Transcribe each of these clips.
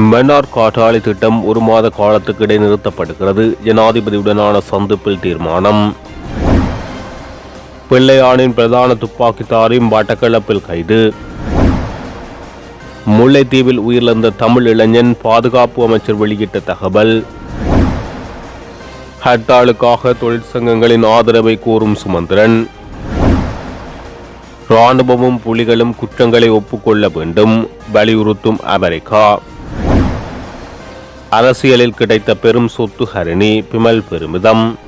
மன்னார் காற்றாலை திட்டம் ஒரு மாத காலத்துக்கு இடைநிறுத்தப்படுகிறது ஜனாதிபதியுடனான சந்திப்பில் தீர்மானம். பிள்ளையானின் பிரதான துப்பாக்கிதாரி வட்டக்கிழப்பில் கைது. முல்லைத்தீவில் உயிரிழந்த தமிழ் இளைஞன் பாதுகாப்பு அமைச்சர் வெளியிட்ட தகவல். ஹர்த்தாலுக்காக தொழிற்சங்கங்களின் ஆதரவை கோரும் சுமந்திரன். ராணுவமும் புலிகளும் குற்றங்களை ஒப்புக்கொள்ள வேண்டும். வலியுறுத்தும் அமெரிக்கா. அரசியலில் கிடைத்த பெரும் சொத்து ஹரிணி பிமல் பெருமிதம்.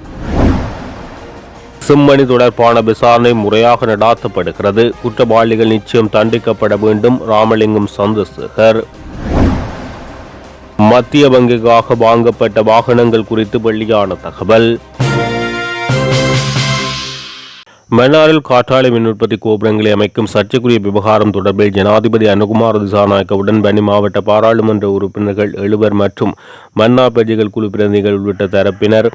சிம்மணி தொடர்பான விசாரணை முறையாக நடாத்தப்படுகிறது. குற்றவாளிகள் நிச்சயம் தண்டிக்கப்பட வேண்டும். ராமலிங்கம் சந்திரசேகர். மத்திய வங்கிக்காக வாங்கப்பட்ட வாகனங்கள் குறித்து வெளியான தகவல். மன்னாரில் காற்றாலை மின் உற்பத்தி கோபுரங்களை அமைக்கும் சர்ச்சைக்குரிய விவகாரம் தொடர்பில் ஜனாதிபதி அனுகுமார் திசாநாயக்கவுடன் பனி மாவட்ட பாராளுமன்ற உறுப்பினர்கள் எழுவர் மற்றும் மன்னார் பிரஜைகள் குழு பிரதிநிதிகள் உள்ளிட்ட தரப்பினர்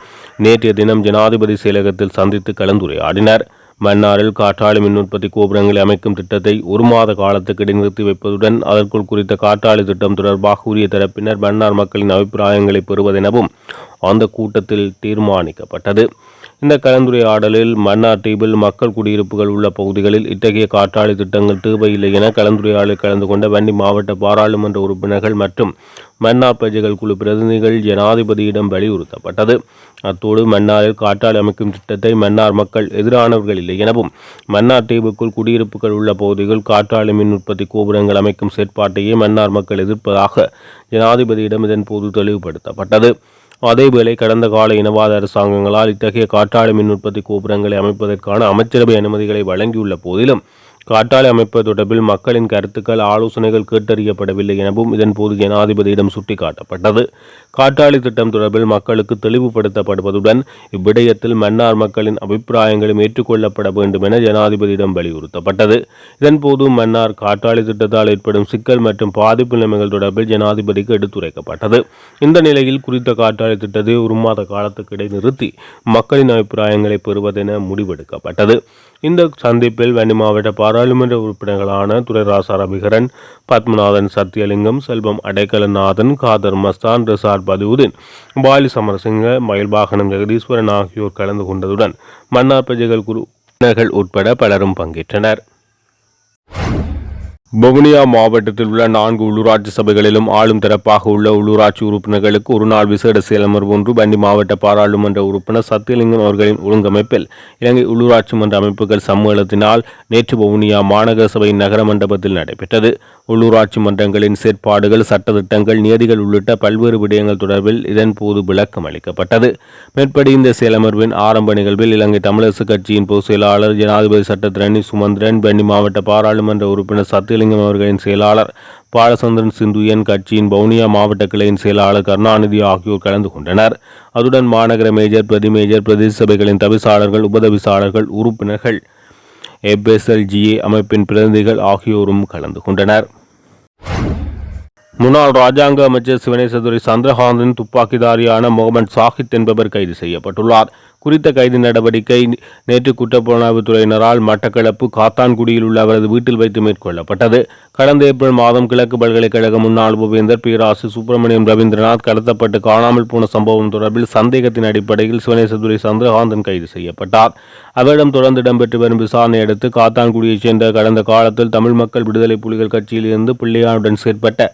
நேற்றைய தினம் ஜனாதிபதி செயலகத்தில் சந்தித்து கலந்துரையாடினர். மன்னாரில் காற்றாலை மின் உற்பத்தி கோபுரங்களை அமைக்கும் திட்டத்தை ஒரு மாத காலத்துக்கு இடைநிறுத்தி வைப்பதுடன் அதற்குள் குறித்த காற்றாலை திட்டம் தொடர்பாக உரிய தரப்பினர் மன்னார் மக்களின் அபிப்பிராயங்களை பெறுவதெனவும் அந்த கூட்டத்தில் தீர்மானிக்கப்பட்டது. இந்த கலந்துரையாடலில் மன்னார் தீவில் மக்கள் குடியிருப்புகள் உள்ள பகுதிகளில் இத்தகைய காற்றாலை திட்டங்கள் தேவையில்லை என கலந்துரையாடலில் கலந்து கொண்ட வன்னி மாவட்ட பாராளுமன்ற உறுப்பினர்கள் மற்றும் மன்னார் பிரஜைகள் குழு பிரதிநிதிகள் ஜனாதிபதியிடம் வலியுறுத்தப்பட்டது. அத்தோடு மன்னாரில் காற்றாலை அமைக்கும் திட்டத்தை மன்னார் மக்கள் எதிரானவர்கள் இல்லை எனவும் மன்னார் தீவுக்குள் குடியிருப்புகள் உள்ள பகுதிகள் காற்றாலை மின் உற்பத்தி கோபுரங்கள் அமைக்கும் செயற்பாட்டையே மன்னார் மக்கள் எதிர்ப்பதாக ஜனாதிபதியிடம் இதன் போது தெளிவுபடுத்தப்பட்டது. அதேவேளை கடந்த கால இனவாத அரசாங்கங்களால் இத்தகைய காற்றாலை மின் உற்பத்தி கோபுரங்களை அமைப்பதற்கான அமைச்சரவை அனுமதிகளை வழங்கியுள்ள போதிலும் காற்றாலை அமைப்பு தொடர்பில் மக்களின் கருத்துக்கள் ஆலோசனைகள் கேட்டறியப்படவில்லை எனவும் இதன்போது ஜனாதிபதியிடம் சுட்டிக்காட்டப்பட்டது. காற்றாலை திட்டம் தொடர்பில் மக்களுக்கு தெளிவுபடுத்தப்படுவதுடன் இவ்விடயத்தில் மன்னார் மக்களின் அபிப்பிராயங்களும் ஏற்றுக்கொள்ளப்பட வேண்டும் என ஜனாதிபதியிடம் வலியுறுத்தப்பட்டது. இதன்போது மன்னார் காற்றாலை திட்டத்தால் ஏற்படும் சிக்கல் மற்றும் பாதிப்பு நிலைமைகள் தொடர்பில் ஜனாதிபதிக்கு எடுத்துரைக்கப்பட்டது. இந்த நிலையில் குறித்த காற்றாலை திட்டத்தை ஒரு மாத காலத்துக்கு இடைநிறுத்தி மக்களின் அபிப்பிராயங்களை பெறுவதென முடிவெடுக்கப்பட்டது. இந்த சந்திப்பில் வன்னி மாவட்ட பாராளுமன்ற உறுப்பினர்களான துறைராசா ரவிகரன் பத்மநாதன் சத்தியலிங்கம் செல்வம் அடைக்கலநாதன் காதர் மஸ்தான் ரிசார் பதிவுதீன் பாலி சமரசிங்க மயில்வாகனம் ஜெகதீஸ்வரன் ஆகியோர் கலந்து கொண்டதுடன் மன்னார் பிரஜைகள் குழு உட்பட பலரும் பங்கேற்றனர். வவுனியா மாவட்டத்தில் உள்ள நான்கு உள்ளூராட்சி சபைகளிலும் ஆளும் தரப்பாக உள்ள உள்ளூராட்சி உறுப்பினர்களுக்கு ஒரு நாள் விசேட செயலமர்வு ஒன்று வண்டி மாவட்ட பாராளுமன்ற உறுப்பினர் சத்தியலிங்கம் அவர்களின் ஒழுங்கமைப்பில் இலங்கை உள்ளூராட்சி மன்ற அமைப்புகள் சம்மேளத்தினால் நேற்று வவுனியா மாநகர சபையின் நகர மண்டபத்தில் நடைபெற்றது. உள்ளூராட்சி மன்றங்களின் செயற்பாடுகள் சட்டத்திட்டங்கள் நியதிகள் உள்ளிட்ட பல்வேறு விடயங்கள் தொடர்பில் இதன்போது விளக்கம் அளிக்கப்பட்டது. மேற்படி இந்த செயலமர்வின் ஆரம்ப நிகழ்வில் இலங்கை தமிழரசு கட்சியின் பொதுச் செயலாளர் ஜனாதிபதி சட்டத்திரணி சுமந்திரன் பெண்ணி மாவட்ட பாராளுமன்ற உறுப்பினர் சத்தியலிங்கம் அவர்களின் செயலாளர் பாலச்சந்திரன் சிந்துயன் கட்சியின் வவுனியா மாவட்ட கிளையின் செயலாளர் கருணாநிதி ஆகியோர் கலந்து கொண்டனர். அதுடன் மாநகர மேஜர் பிரதி மேஜர் பிரதேச சபைகளின் தவிசாளர்கள் உபதவிசாளர்கள் உறுப்பினர்கள் எப்எஸ்எல்ஜிஏ அமைப்பின் பிரதிநிதிகள் ஆகியோரும் கலந்து கொண்டனர். முன்னாள் ராஜாங்க அமைச்சர் சிவனேசதுரை சந்திரகாந்தன் துப்பாக்கிதாரியான முகமது சாஹித் என்பவர் கைது செய்யப்பட்டுள்ளார். குறித்த கைது நடவடிக்கை நேற்று குற்றப்புலனாய்வுத்துறையினரால் மட்டக்களப்பு காத்தான்குடியில் உள்ள அவரது வீட்டில் வைத்து மேற்கொள்ளப்பட்டது. கடந்த ஏப்ரல் மாதம் கிழக்கு பல்கலைக்கழக முன்னாள் உபவேந்தர் பேராசு சுப்பிரமணியம் ரவீந்திரநாத் கடத்தப்பட்டு காணாமல் போன சம்பவம் தொடர்பில் சந்தேகத்தின் அடிப்படையில் சிவனேசதுரை சந்திரகாந்தன் கைது செய்யப்பட்டார். அவரிடம் தொடர்ந்து இடம்பெற்று வரும் விசாரணை அடுத்து காத்தான்குடியைச் சேர்ந்த கடந்த காலத்தில் தமிழ் மக்கள் விடுதலை புலிகள் கட்சியிலிருந்து பிள்ளையானுடன் செயற்பட்ட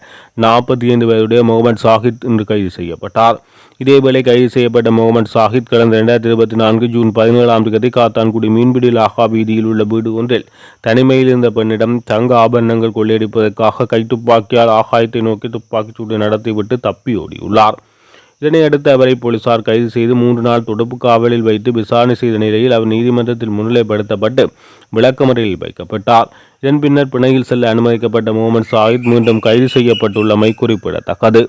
நாற்பத்தி ஐந்து வயதுடைய முகமது சாஹித் இன்று கைது செய்யப்பட்டார். இதேவேளை கைது செய்யப்பட்ட முகமது சாஹித் கடந்த இரண்டாயிரத்தி இருபத்தி நான்கு ஜூன் பதினேழாம் தேதி காத்தான்குடி மீன்பிடி லாகா வீதியில் உள்ள வீடு ஒன்றில் தனிமையில் இருந்த பெண்ணிடம் தங்க ஆபரணங்கள் கொள்ளையடிப்பதற்காக கைத்துப்பாக்கியால் ஆகாயத்தை நோக்கி துப்பாக்கிச்சூடு நடத்திவிட்டு தப்பி ஓடியுள்ளார் இதனையடுத்து அவரை போலீசார் கைது செய்து மூன்று நாள் துடுப்பு காவலில் வைத்து விசாரணை செய்த நிலையில் அவர் நீதிமன்றத்தில் முன்னிலைப்படுத்தப்பட்டு விளக்கமறையில் வைக்கப்பட்டார். இதன் பின்னர் பிணையில் செல்ல அனுமதிக்கப்பட்ட முகமது சாஹித் மீண்டும் கைது செய்யப்பட்டுள்ளமை குறிப்பிடத்தக்கது.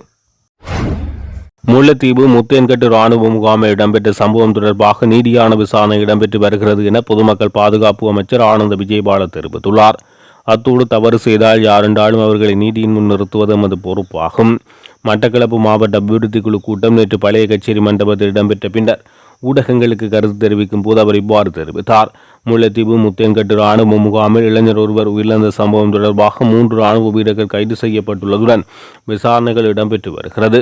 முல்லைத்தீவு முத்தேன்கட்டு ராணுவ முகாமில் இடம்பெற்ற சம்பவம் தொடர்பாக நீதியான விசாரணை இடம்பெற்று வருகிறது என பொதுமக்கள் பாதுகாப்பு அமைச்சர் ஆனந்த விஜயபால தெரிவித்துள்ளார். அத்தோடு தவறு செய்தால் யாரென்றாலும் அவர்களை நீதியின் முன் நிறுத்துவது எமது பொறுப்பாகும். மட்டக்களப்பு மாவட்ட அபிவிருத்தி குழு கூட்டம் நேற்று பழைய கச்சேரி மண்டபத்தில் இடம்பெற்ற பின்னர் ஊடகங்களுக்கு கருத்து தெரிவிக்கும் போது அவர் இவ்வாறு தெரிவித்தார். முல்லைத்தீவு முத்தேன்கட்டு ராணுவ முகாமில் இளைஞர் ஒருவர் உயிரிழந்த சம்பவம் தொடர்பாக மூன்று ராணுவ வீரர்கள் கைது செய்யப்பட்டுள்ளதுடன் விசாரணைகள் இடம்பெற்று வருகிறது.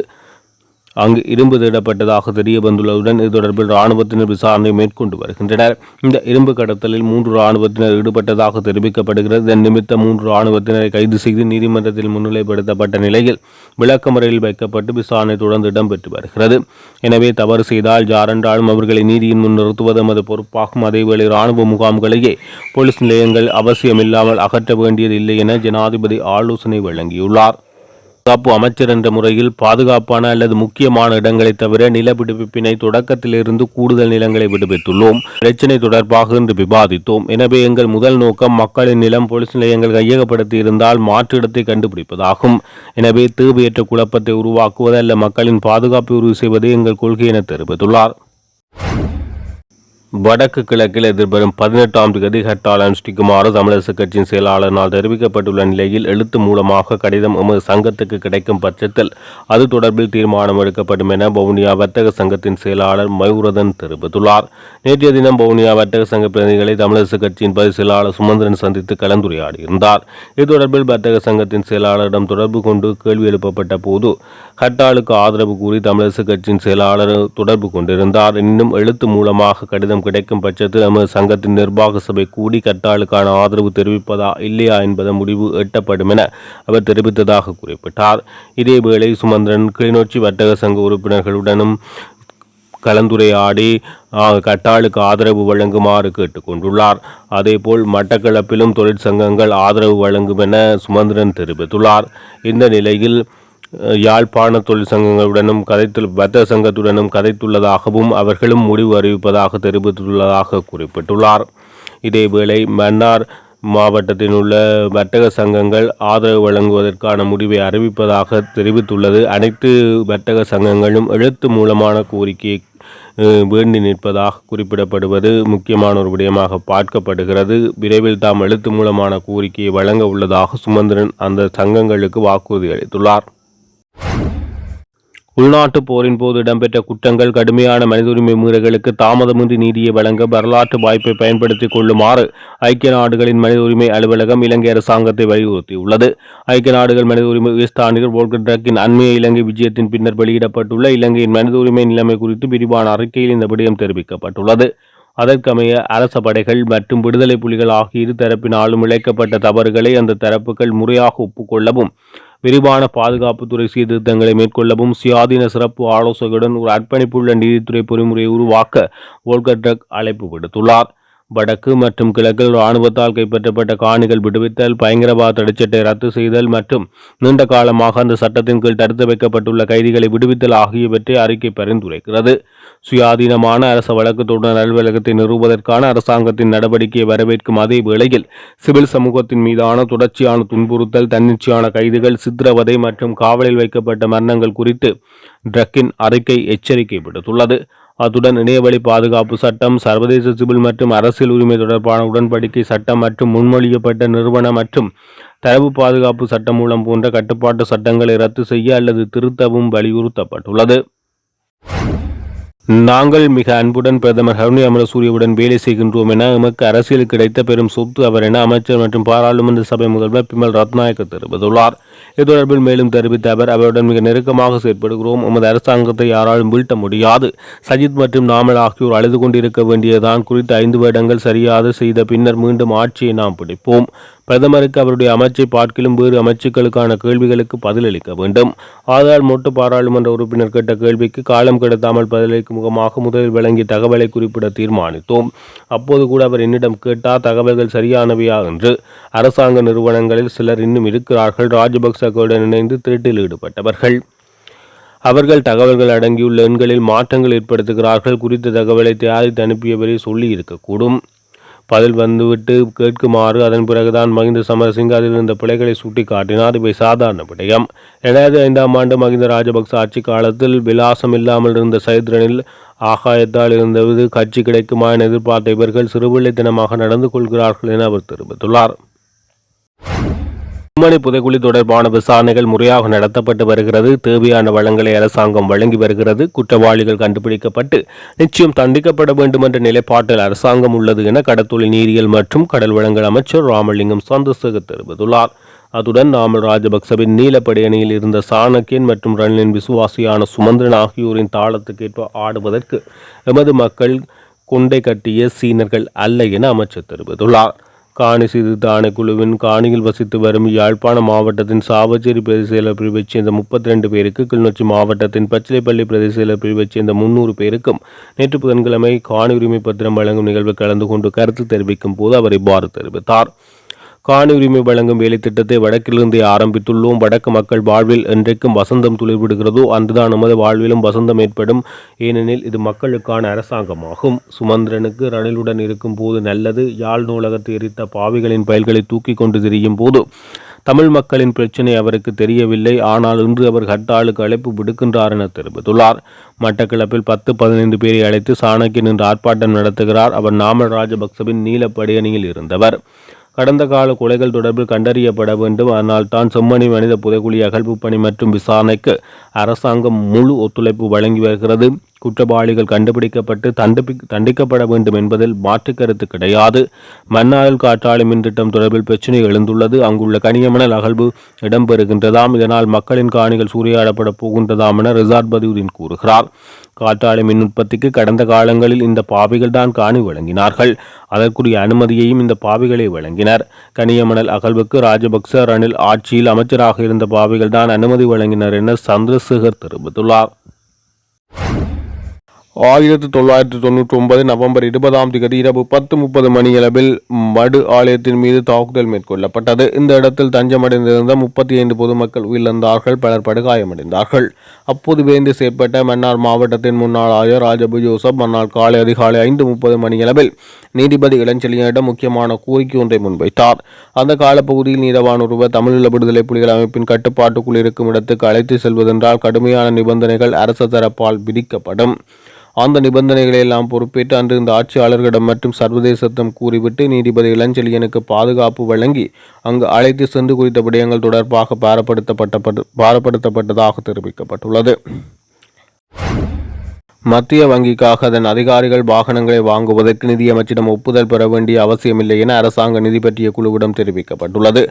அங்கு இரும்பு தேடப்பட்டதாக தெரிய வந்துள்ளதுடன் இது தொடர்பில் இராணுவத்தினர் விசாரணை மேற்கொண்டு வருகின்றனர். இந்த இரும்பு கடத்தலில் மூன்று இராணுவத்தினர் ஈடுபட்டதாக தெரிவிக்கப்படுகிறது. இதன் நிமித்தம் மூன்று இராணுவத்தினரை கைது செய்து நீதிமன்றத்தில் முன்னிலைப்படுத்தப்பட்ட நிலையில் விளக்கமுறையில் வைக்கப்பட்டு விசாரணை தொடர்ந்து இடம்பெற்று வருகிறது. எனவே தவறு செய்தால் ஜாரண்டாலும் அவர்களை நீதியின் முன் நிறுத்துவது எமது பொறுப்பாகும். அதேவேளை இராணுவ முகாம்களையே போலீஸ் நிலையங்கள் அவசியமில்லாமல் அகற்ற வேண்டியதில்லை என ஜனாதிபதி ஆலோசனை வழங்கியுள்ளார். பாதுகாப்பு அமைச்சர் என்ற முறையில் பாதுகாப்பான அல்லது முக்கியமான இடங்களை தவிர நில விடுவிப்பினை தொடக்கத்திலிருந்து கூடுதல் நிலங்களை விடுவித்துள்ளோம். பிரச்சினை தொடர்பாக இன்று விவாதித்தோம். எனவே எங்கள் முதல் நோக்கம் மக்களின் நிலம் போலீஸ் நிலையங்கள் கையகப்படுத்தி இருந்தால் மாற்று இடத்தை கண்டுபிடிப்பதாகும். எனவே தேவையற்ற குழப்பத்தை உருவாக்குவது அல்ல மக்களின் பாதுகாப்பை உறுதி செய்வது எங்கள் கொள்கை என தெரிவித்துள்ளார். வடக்கு கிழக்கில் எதிர்வரும் பதினெட்டாம் தேதி ஹர்த்தால் அனுஷ்டிக்குமாறு தமிழரசு கட்சியின் செயலாளரால் தெரிவிக்கப்பட்டுள்ள நிலையில் எழுத்து மூலமாக கடிதம் எமது சங்கத்துக்கு கிடைக்கும் பட்சத்தில் அது தொடர்பில் தீர்மானம் எடுக்கப்படும் என வவுனியா வர்த்தக சங்கத்தின் செயலாளர் மயூரதன் தெரிவித்துள்ளார். நேற்றைய தினம் வவுனியா வர்த்தக சங்க பிரதிநிதிகளை தமிழரசு கட்சியின் பதிவு செயலாளர் சுமந்திரன் சந்தித்து கலந்துரையாடியிருந்தார். இது தொடர்பில் வர்த்தக சங்கத்தின் செயலாளரிடம் தொடர்பு கொண்டு கேள்வி எழுப்பப்பட்ட போது ஹர்த்தாலுக்கு ஆதரவு கூறி தமிழரசு கட்சியின் செயலாளர் தொடர்பு கொண்டிருந்தார். இன்னும் எழுத்து மூலமாக கடிதம் கிடைக்கும் பட்சத்தில் நமது சங்கத்தின் நிர்வாக சபை கூடி கட்டாளுக்கான ஆதரவு தெரிவிப்பதா இல்லையா என்பது முடிவு எட்டப்படும் என அவர் தெரிவித்ததாக குறிப்பிட்டார். இதேவேளை சுமந்திரன் கிளிநொச்சி வர்த்தக சங்க உறுப்பினர்களுடனும் கலந்துரையாடி கட்டாளுக்கு ஆதரவு வழங்குமாறு கேட்டுக்கொண்டுள்ளார். அதேபோல் மட்டக்களப்பிலும் தொழிற்சங்கங்கள் ஆதரவு வழங்கும் என சுமந்திரன் தெரிவித்துள்ளார். இந்த நிலையில் யாழ்ப்பாண தொழிற்சங்கங்களுடனும் கதைத்து வர்த்தக சங்கத்துடனும் கதைத்துள்ளதாகவும் அவர்களும் முடிவு அறிவிப்பதாக தெரிவித்துள்ளதாக குறிப்பிட்டுள்ளார். இதேவேளை மன்னார் மாவட்டத்தில் உள்ள வர்த்தக சங்கங்கள் ஆதரவு வழங்குவதற்கான முடிவை அறிவிப்பதாக தெரிவித்துள்ளது. அனைத்து வர்த்தக சங்கங்களும் எழுத்து மூலமான கோரிக்கையை வேண்டி நிற்பதாக குறிப்பிடப்படுவது முக்கியமான ஒரு விடயமாக பார்க்கப்படுகிறது. விரைவில் தாம் எழுத்து மூலமான கோரிக்கையை வழங்க உள்ளதாக சுமந்திரன் அந்த சங்கங்களுக்கு வாக்குறுதி அளித்துள்ளார். உள்நாட்டு போரின் போது இடம்பெற்ற குற்றங்கள் கடுமையான மனித உரிமை மீறல்களுக்கு தாமதமின்றி நீதியை வழங்க வரலாற்று வாய்ப்பை பயன்படுத்திக் கொள்ளுமாறு ஐக்கிய நாடுகளின் மனித உரிமை அலுவலகம் இலங்கை அரசாங்கத்தை வலியுறுத்தியுள்ளது. ஐக்கிய நாடுகள் மனித உரிமை உயர்ஸ்தானிகர் போல்கட்ரக்கின் அண்மைய இலங்கை விஜயத்தின் பின்னர் வெளியிடப்பட்டுள்ள இலங்கையின் மனித உரிமை நிலைமை குறித்து விரிவான அறிக்கையில் இந்த விடயம் தெரிவிக்கப்பட்டுள்ளது. அதற்கமைய அரச படைகள் மற்றும் விடுதலை புலிகள் ஆகிய இரு தரப்பினாலும் இழைக்கப்பட்ட தவறுகளை அந்த தரப்புகள் முறையாக ஒப்புக்கொள்ளவும் விரிவான பாதுகாப்புத்துறை சீர்திருத்தங்களை மேற்கொள்ளவும் சுயாதீன சிறப்பு ஆலோசகருடன் ஒரு அர்ப்பணிப்புள்ள நீதித்துறை பொறிமுறையை உருவாக்க ஓல்கட்ரக் அழைப்பு விடுத்துள்ளார். வடக்கு மற்றும் கிழக்கில் இராணுவத்தால் கைப்பற்றப்பட்ட காணிகள் விடுவித்தல் பயங்கரவாத தடைச்சட்டை ரத்து செய்தல் மற்றும் நீண்ட காலமாக அந்த சட்டத்தின் கீழ் தடுத்து வைக்கப்பட்டுள்ள கைதிகளை விடுவித்தல் ஆகியவற்றை அறிக்கை பரிந்துரைக்கிறது. சுயாதீனமான அரச வழக்கத்துடன் அலுவலகத்தை நிறுவுவதற்கான அரசாங்கத்தின் நடவடிக்கையை வரவேற்கும் அதே வேளையில் சிவில் சமூகத்தின் மீதான தொடர்ச்சியான துன்புறுத்தல் தன்னிச்சையான கைதுகள் சித்திரவதை மற்றும் காவலில் வைக்கப்பட்ட மரணங்கள் குறித்து ட்ரக்கின் அறிக்கை எச்சரிக்கை விடுத்துள்ளது. அத்துடன் இணையவழி பாதுகாப்பு சட்டம் சர்வதேச சிவில் மற்றும் அரசியல் உரிமை தொடர்பான உடன்படிக்கை சட்டம் மற்றும் முன்மொழியப்பட்ட நிறுவன மற்றும் தரவு பாதுகாப்பு சட்டம் மூலம் போன்ற கட்டுப்பாட்டு சட்டங்களை ரத்து செய்ய அல்லது திருத்தவும் வலியுறுத்தப்பட்டுள்ளது. நாங்கள் மிக அன்புடன் பிரதமர் ஹருணி அமரசூரியவுடன் வேலை செய்கின்றோம் என எமக்கு அரசியல் கிடைத்த பெரும் சொத்து அவர் என அமைச்சர் மற்றும் பாராளுமன்ற சபை முதல்வர் பிமல் ரத்நாயக்க தெரிவித்துள்ளார். இது தொடர்பில் மேலும் தெரிவித்த அவர் அவருடன் மிக நெருக்கமாக செயற்படுகிறோம். எமது அரசாங்கத்தை யாராலும் வீழ்த்த முடியாது. சஜித் மற்றும் நாமல் ஆகியோர் அழுது கொண்டிருக்க வேண்டியதான் குறித்த ஐந்து வருடங்கள் சரியாது செய்த பின்னர் மீண்டும் ஆட்சியை நாம் பிடிப்போம். பிரதமருக்கு அவருடைய அமைச்சை பார்க்கிலும் வேறு அமைச்சுக்களுக்கான கேள்விகளுக்கு பதிலளிக்க வேண்டும். ஆதார் மொட்டு பாராளுமன்ற உறுப்பினர் கேட்ட கேள்விக்கு காலம் கடத்தாமல் பதிலளிக்கும் முகமாக முதலில் வழங்கிய தகவலை குறிப்பிட தீர்மானித்தோம். அப்போது கூட அவர் என்னிடம் கேட்டார் தகவல்கள் சரியானவையா என்று. அரசாங்க நிறுவனங்களில் சிலர் இன்னும் இருக்கிறார்கள். ராஜபக்சகளுடன் இணைந்து திருட்டில் ஈடுபட்டவர்கள். அவர்கள் தகவல்கள் அடங்கியுள்ள எண்களில் மாற்றங்கள் ஏற்படுத்துகிறார்கள் குறித்த தகவலை தயாரித்து அனுப்பியவரை சொல்லி இருக்கக்கூடும் பதில் வந்துவிட்டு கேட்குமாறு அதன் பிறகுதான் மகிந்த சமரசிங்க அதில் இருந்த பிழைகளை சுட்டி காட்டினார் இவை சாதாரண விடயம். இரண்டாயிரத்தி ஐந்தாம் ஆண்டு மகிந்த ராஜபக்ச ஆட்சி காலத்தில் விலாசம் இல்லாமல் இருந்த சைத்ரனில் ஆகாயத்தால் இருந்தது. கட்சி கிடைக்குமா என எதிர்பார்த்த இவர்கள் சிறுபிள்ளைத்தனமாக நடந்து கொள்கிறார்கள் என அவர் தெரிவித்துள்ளார். செம்மணி புதைக்குழி தொடர்பான விசாரணைகள் முறையாக நடத்தப்பட்டு வருகிறது. தேவையான வளங்களை அரசாங்கம் வழங்கி வருகிறது. குற்றவாளிகள் கண்டுபிடிக்கப்பட்டு நிச்சயம் தண்டிக்கப்பட வேண்டும் என்ற நிலைப்பாட்டில் அரசாங்கம் உள்ளது என கடத்தொழில் நீரியல் மற்றும் கடல் வளங்கள் அமைச்சர் ராமலிங்கம் சந்தோஷக தெரிவித்துள்ளார். அத்துடன் நாமல் ராஜபக்சவின் நீலப்படை அணியில் இருந்த சாணக்கியன் மற்றும் ரணிலின் விசுவாசியான சுமந்திரன் ஆகியோரின் தாளத்துக்கேற்ப ஆடுவதற்கு எமது மக்கள் கொண்டை கட்டிய சீனர்கள் அல்ல என அமைச்சர் தெரிவித்துள்ளார். காணி சீர்திருத்த ஆணைக்குழுவின் காணியில் வசித்து வரும் யாழ்ப்பாண மாவட்டத்தின் சாவச்சேரி பிரதேச செயலர் பிரிவைச் சேர்ந்த முப்பத்தி ரெண்டு பேருக்கு கிளிநொச்சி மாவட்டத்தின் பச்சிலைப்பள்ளி பிரதேச செயலர் பிரிவைச் சேர்ந்த முன்னூறு பேருக்கும் நேற்று புதன்கிழமை காணி உரிமை பத்திரம் வழங்கும் நிகழ்வு கலந்து கொண்டு கருத்து தெரிவிக்கும் போது அவர் இவ்வாறு தெரிவித்தார். காணி உரிமை வழங்கும் வேலை திட்டத்தை வடக்கிலிருந்தே ஆரம்பித்துள்ளோம். வடக்கு மக்கள் வாழ்வில் என்றைக்கும் வசந்தம் துளிர்விடுகிறதோ அன்றுதான் நமது வாழ்விலும் வசந்தம் ஏற்படும். ஏனெனில் இது மக்களுக்கான அரசாங்கமாகும். சுமந்திரனுக்கு ரணிலுடன் இருக்கும் போது நல்லது. யாழ் நூலகத்தை எரித்த பாவிகளின் பயல்களை தூக்கி கொண்டு திரியும் போது தமிழ் மக்களின் பிரச்சினை அவருக்கு தெரியவில்லை. ஆனால் இன்று அவர் ஹர்த்தாலுக்கு அழைப்பு விடுக்கின்றார் என தெரிவித்துள்ளார். மட்டக்களப்பில் பத்து பதினைந்து பேரை அழைத்து சாணக்கியன் என்று ஆர்ப்பாட்டம் நடத்துகிறார். அவர் நாமல் ராஜபக்சவின் நீலப்படையணியில் இருந்தவர். கடந்த கால கொலைகள் தொடர்பில் கண்டறியப்பட வேண்டும். ஆனால் தான் செம்மணி மனித புதைக்குழி அகழ்வு பணி மற்றும் விசாரணைக்கு அரசாங்கம் முழு ஒத்துழைப்பு வழங்கி வருகிறது. குற்றவாளிகள் கண்டுபிடிக்கப்பட்டு தண்டிப்பி தண்டிக்கப்பட வேண்டும் என்பதில் மாற்று கருத்து கிடையாது. மன்னாரில் காற்றாலை மின் திட்டம் தொடர்பில் பிரச்சினை எழுந்துள்ளது. அங்குள்ள கனியமணல் அகழ்வு இடம்பெறுகின்றதாம். இதனால் மக்களின் காணிகள் சூறையாடப்பட போகின்றதாம் என ரிசார்ட் பதிவுதீன் கூறுகிறார். காற்றாலை மின் உற்பத்திக்கு கடந்த காலங்களில் இந்த பாவிகள் தான் காணி வழங்கினார்கள். அதற்குரிய அனுமதியையும் இந்த பாவிகளை வழங்கினர். கனியமணல் அகழ்வுக்கு ராஜபக்ச ரணில் ஆட்சியில் அமைச்சராக இருந்த பாவிகள் தான் அனுமதி வழங்கினர் என சந்திரசேகர் தெரிவித்துள்ளார். ஆயிரத்தி தொள்ளாயிரத்தி தொண்ணூற்றி ஒன்பது நவம்பர் இருபதாம் தேதி இரவு பத்து முப்பது மணியளவில் மடு ஆலயத்தின் மீது தாக்குதல் மேற்கொள்ளப்பட்டது. இந்த இடத்தில் தஞ்சமடைந்திருந்த முப்பத்தி ஐந்து பொதுமக்கள் உயிரிழந்தார்கள். பலர் படுகாயமடைந்தார்கள். அப்போது வேந்து செயற்பட்ட மன்னார் மாவட்டத்தின் முன்னாள் ஆயர் ராஜபு ஜோசப் மன்னார் காலை அதிகாலை ஐந்து முப்பது மணியளவில் நீதிபதி இளஞ்செழியனிடம் முக்கியமான கோரிக்கை ஒன்றை முன்வைத்தார். அந்த காலப்பகுதியில் நீதவான் ஒருவர் தமிழீழ விடுதலை புலிகள் அமைப்பின் கட்டுப்பாட்டுக்குள் இருக்கும் இடத்துக்கு அழைத்து செல்வதென்றால் கடுமையான நிபந்தனைகள் அரசு தரப்பால் விதிக்கப்படும். அந்த நிபந்தனைகளை எல்லாம் பொறுப்பேற்று அன்றிருந்த ஆட்சியாளர்களிடம் மற்றும் சர்வதேசத்தம் கூறிவிட்டு நீதிபதி இளஞ்செழியனுக்கு பாதுகாப்பு வழங்கி அங்கு அழைத்து சென்று குறித்த விடயங்கள் தொடர்பாக பாரப்படுத்தப்பட்ட பாரப்படுத்தப்பட்டதாக தெரிவிக்கப்பட்டுள்ளது. மத்திய வங்கிக்காக அதன் அதிகாரிகள் வாகனங்களை வாங்குவதற்கு நிதியமைச்சிடம் ஒப்புதல் பெற வேண்டிய அவசியமில்லை என அரசாங்க நிதி பற்றிய குழுவிடம் தெரிவிக்கப்பட்டுள்ளது.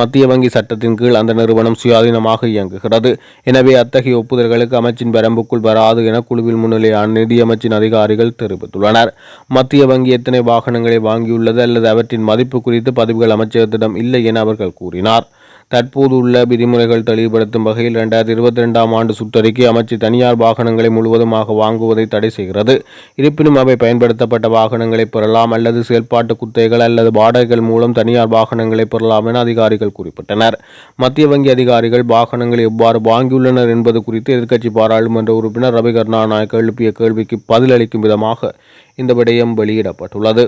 மத்திய வங்கி சட்டத்தின் கீழ் அந்த நிறுவனம் சுயாதீனமாக இயங்குகிறது. எனவே அத்தகைய ஒப்புதல்களுக்கு அமைச்சின் வரம்புக்குள் வராது என குழுவில் முன்னிலையான நிதியமைச்சின் அதிகாரிகள் தெரிவித்துள்ளனர். மத்திய வங்கி எத்தனை வாகனங்களை வாங்கியுள்ளது அல்லது அவற்றின் மதிப்பு குறித்து பதிவுகள் அமைச்சகத்திடம் இல்லை என அவர்கள் கூறினார். தற்போது உள்ள விதிமுறைகள் தெளிவுபடுத்தும் வகையில் இரண்டாயிரத்தி இருபத்தி ரெண்டாம் ஆண்டு சுற்றறிக்கை அமைச்சு தனியார் வாகனங்களை முழுவதுமாக வாங்குவதை தடை செய்கிறது. இருப்பினும் அவை பயன்படுத்தப்பட்ட வாகனங்களை பெறலாம் அல்லது செயல்பாட்டு குத்தைகள் அல்லது வாடகைகள் மூலம் தனியார் வாகனங்களை பெறலாம் என அதிகாரிகள் குறிப்பிட்டனர். மத்திய வங்கி அதிகாரிகள் வாகனங்களை எவ்வாறு வாங்கியுள்ளனர் என்பது குறித்து எதிர்க்கட்சி பாராளுமன்ற உறுப்பினர் ரவி கருணாநாயக் எழுப்பிய கேள்விக்கு பதிலளிக்கும் விதமாக இந்த விடயம் வெளியிடப்பட்டுள்ளது.